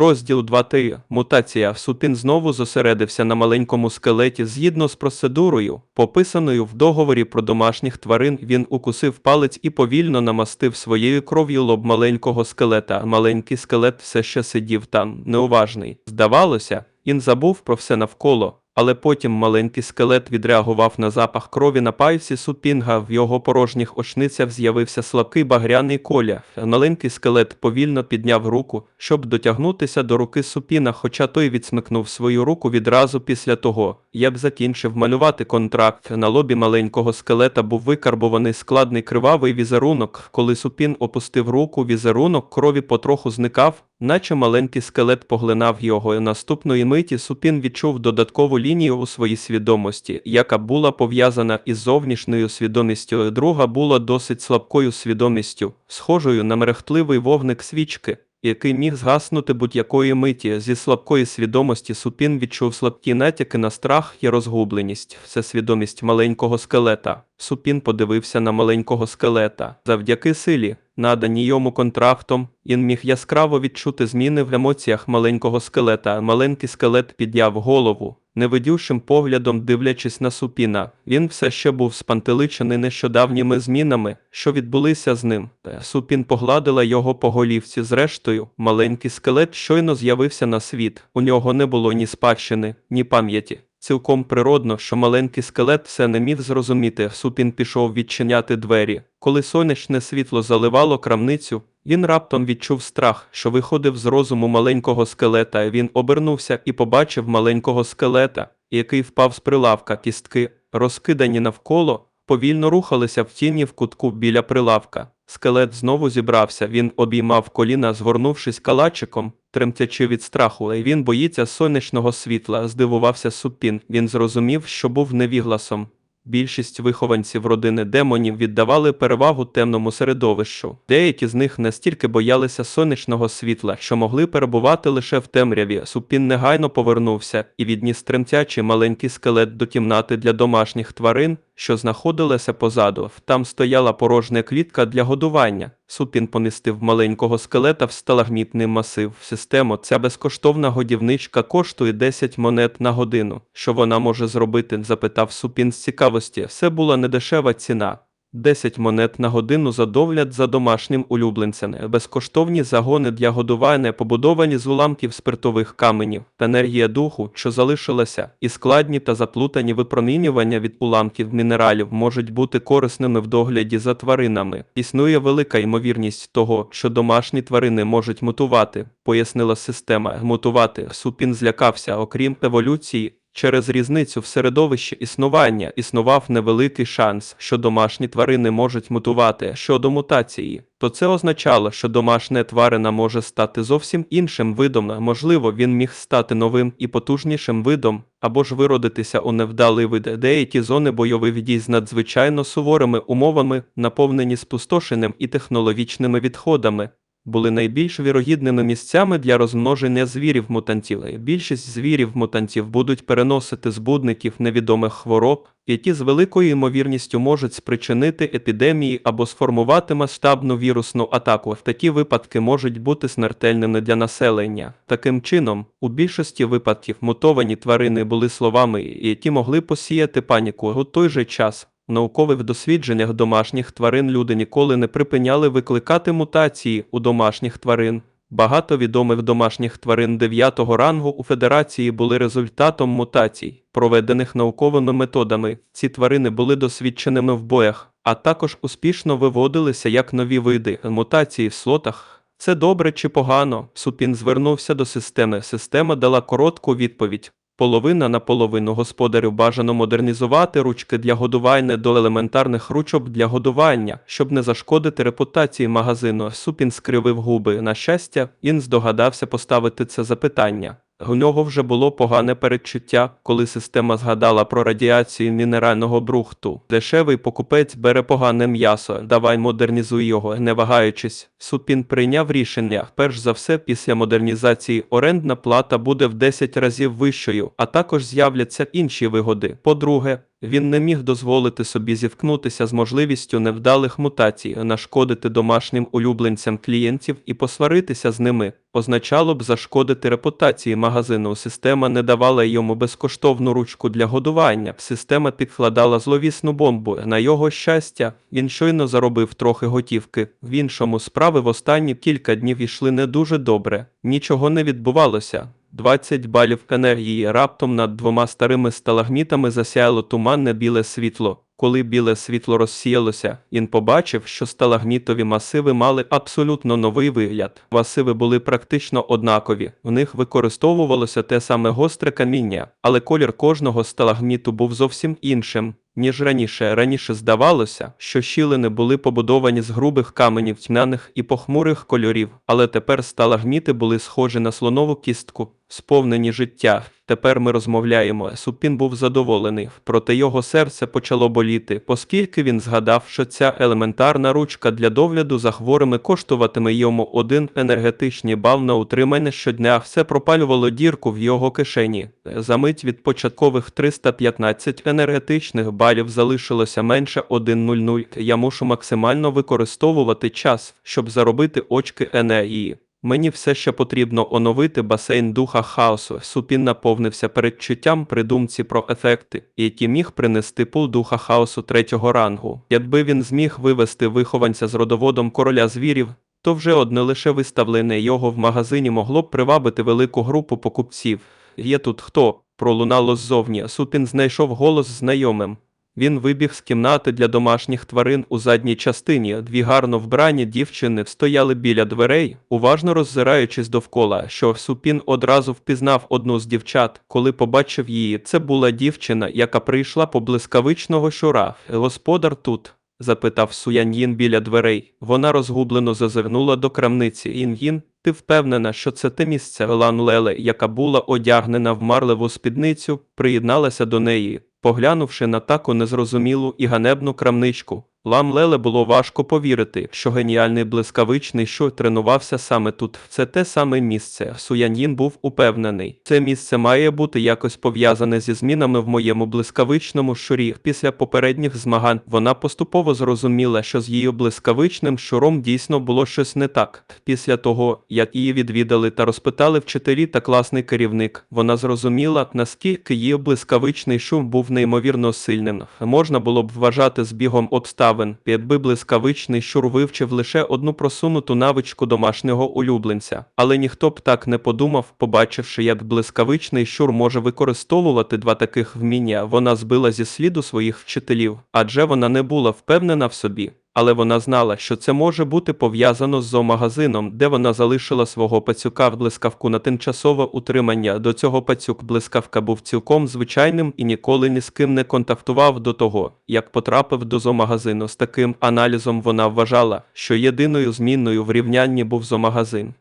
Розділ 2.3. Мутація. сутин знову зосередився на маленькому скелеті згідно з процедурою, пописаною в договорі про домашніх тварин. Він укусив палець і повільно намастив своєю кров'ю лоб маленького скелета. Маленький скелет все ще сидів там, неуважний. Здавалося, він забув про все навколо. Але потім маленький скелет відреагував на запах крові на пальці супінга. В його порожніх очницях з'явився слабкий багряний коля. Маленький скелет повільно підняв руку, щоб дотягнутися до руки супіна, хоча той відсмикнув свою руку відразу після того, як закінчив малювати контракт. На лобі маленького скелета був викарбований складний кривавий візерунок. Коли супін опустив руку, візерунок крові потроху зникав, наче маленький скелет поглинав його. І Наступної миті супін відчув додаткову лінію у своїй свідомості, яка була пов'язана із зовнішньою свідомістю. Друга була досить слабкою свідомістю, схожою на мерехтливий вогник свічки. Який міг згаснути будь-якої миті зі слабкої свідомості Супін відчув слабкі натяки на страх і розгубленість. Все свідомість маленького скелета. Супін подивився на маленького скелета. Завдяки силі, наданій йому контрактом, він міг яскраво відчути зміни в емоціях маленького скелета. Маленький скелет підняв голову, невидющим поглядом дивлячись на супіна. Він все ще був спантеличений нещодавніми змінами, що відбулися з ним. Супін погладила його по голівці. Зрештою, маленький скелет щойно з'явився на світ. У нього не було ні спадщини, ні пам'яті. Цілком природно, що маленький скелет все не міг зрозуміти. Супін пішов відчиняти двері. Коли сонячне світло заливало крамницю, він раптом відчув страх, що виходив з розуму маленького скелета. Він обернувся і побачив маленького скелета, який впав з прилавка. Кістки, розкидані навколо, повільно рухалися в тіні в кутку біля прилавка. Скелет знову зібрався, він обіймав коліна, згорнувшись калачиком, тремтячи від страху, і він боїться сонячного світла, здивувався Супін. Він зрозумів, що був невігласом. Більшість вихованців родини демонів віддавали перевагу темному середовищу. Деякі з них настільки боялися сонячного світла, що могли перебувати лише в темряві. Супін негайно повернувся і відніс тремтячий маленький скелет до кімнати для домашніх тварин, що знаходилася позаду. Там стояла порожня клітка для годування. Супін понестив маленького скелета в сталагмітний масив. Систему ця безкоштовна годівничка коштує 10 монет на годину. Що вона може зробити? запитав Супін з цікавості. Все була недешева ціна. 10 монет на годину за догляд за домашнім улюбленцем, безкоштовні загони для годування, побудовані з уламків спиртових каменів, енергія духу, що залишилася, і складні та заплутані випромінювання від уламків мінералів можуть бути корисними в догляді за тваринами. Існує велика ймовірність того, що домашні тварини можуть мутувати, пояснила система. Мутувати Супін злякався, окрім еволюції. Через різницю в середовищі існування існував невеликий шанс, що домашні тварини можуть мутувати щодо мутації, то це означало, що домашня тварина може стати зовсім іншим видом, можливо, він міг стати новим і потужнішим видом, або ж виродитися у невдалий вид. Деякі зони бойових дій з надзвичайно суворими умовами, наповнені спустошенням і технологічними відходами були найбільш вірогідними місцями для розмноження звірів-мутантів. Більшість звірів-мутантів будуть переносити збудників невідомих хвороб, які з великою ймовірністю можуть спричинити епідемії або сформувати масштабну вірусну атаку. Такі випадки можуть бути смертельними для населення. Таким чином, у більшості випадків мутовані тварини були словами, які могли посіяти паніку у той же час. Наукових дослідженнях домашніх тварин люди ніколи не припиняли викликати мутації у домашніх тварин. Багато відомих домашніх тварин 9-го рангу у Федерації були результатом мутацій, проведених науковими методами. Ці тварини були досвідченими в боях, а також успішно виводилися як нові види мутації в слотах. Це добре чи погано? Супін звернувся до системи. Система дала коротку відповідь. Половина на половину господарю бажано модернізувати ручки для годування до елементарних ручок для годування, щоб не зашкодити репутації магазину. Супін скривив губи. На щастя, він здогадався поставити це запитання. У нього вже було погане передчуття, коли система згадала про радіацію мінерального брухту. Дешевий покупець бере погане м'ясо, давай модернізуй його, не вагаючись. Супін прийняв рішення. Перш за все, після модернізації орендна плата буде в 10 разів вищою, а також з'являться інші вигоди. По-друге, Він не міг дозволити собі зіткнутися з можливістю невдалих мутацій, нашкодити домашнім улюбленцям клієнтів і посваритися з ними. Означало б зашкодити репутації магазину. Система не давала йому безкоштовну ручку для годування. Система підкладала зловісну бомбу. На його щастя, він щойно заробив трохи готівки. В іншому справи в останні кілька днів йшли не дуже добре. Нічого не відбувалося. 20 балів енергії раптом над двома старими сталагмітами засяяло туманне біле світло. Коли біле світло розсіялося, він побачив, що сталагмітові масиви мали абсолютно новий вигляд. Масиви були практично однакові, в них використовувалося те саме гостре каміння, але колір кожного сталагміту був зовсім іншим. Ніж раніше, раніше здавалося, що щілини були побудовані з грубих каменів тьмяних і похмурих кольорів, але тепер сталагміти були схожі на слонову кістку, сповнені життя. Тепер ми розмовляємо. Супін був задоволений, проте його серце почало боліти, оскільки він згадав, що ця елементарна ручка для догляду за хворими коштуватиме йому один енергетичний бал на утримання щодня. Все пропалювало дірку в його кишені. За мить від початкових 315 енергетичних балів залишилося менше 1.00. Я мушу максимально використовувати час, щоб заробити очки енергії. Мені все ще потрібно оновити басейн духа хаосу. Супін наповнився передчуттям при думці про ефекти, які міг принести пул духа хаосу третього рангу. Якби він зміг вивести вихованця з родоводом короля звірів, то вже одне лише виставлене його в магазині могло б привабити велику групу покупців. Є тут хто? Пролунало ззовні. Супін знайшов голос знайомим. Він вибіг з кімнати для домашніх тварин у задній частині. Дві гарно вбрані дівчини стояли біля дверей, уважно роззираючись довкола, що Супін одразу впізнав одну з дівчат, коли побачив її. Це була дівчина, яка прийшла по блискавичного щура. Господар тут. запитав Суяньїн біля дверей. Вона розгублено зазирнула до крамниці. Ін'їн, ти впевнена, що це те місце Лан Леле, яка була одягнена в марливу спідницю, приєдналася до неї. Поглянувши на таку незрозумілу і ганебну крамничку, Лам Леле було важко повірити, що геніальний блискавичний що тренувався саме тут. Це те саме місце. Суяньїн був упевнений. Це місце має бути якось пов'язане зі змінами в моєму блискавичному щурі. Після попередніх змагань вона поступово зрозуміла, що з її блискавичним щуром дійсно було щось не так. Після того, як її відвідали та розпитали вчителі та класний керівник, вона зрозуміла, наскільки її блискавичний шум був неймовірно сильним. Можна було б вважати збігом обставин, якби блискавичний щур вивчив лише одну просунуту навичку домашнього улюбленця. Але ніхто б так не подумав, побачивши, як блискавичний щур може використовувати два таких вміння, вона збила зі сліду своїх вчителів, адже вона не була впевнена в собі. Але вона знала, що це може бути пов'язано з зоомагазином, де вона залишила свого пацюка в блискавку на тимчасове утримання. До цього пацюк блискавка був цілком звичайним і ніколи ні з ким не контактував до того, як потрапив до зоомагазину. З таким аналізом вона вважала, що єдиною змінною в рівнянні був зоомагазин.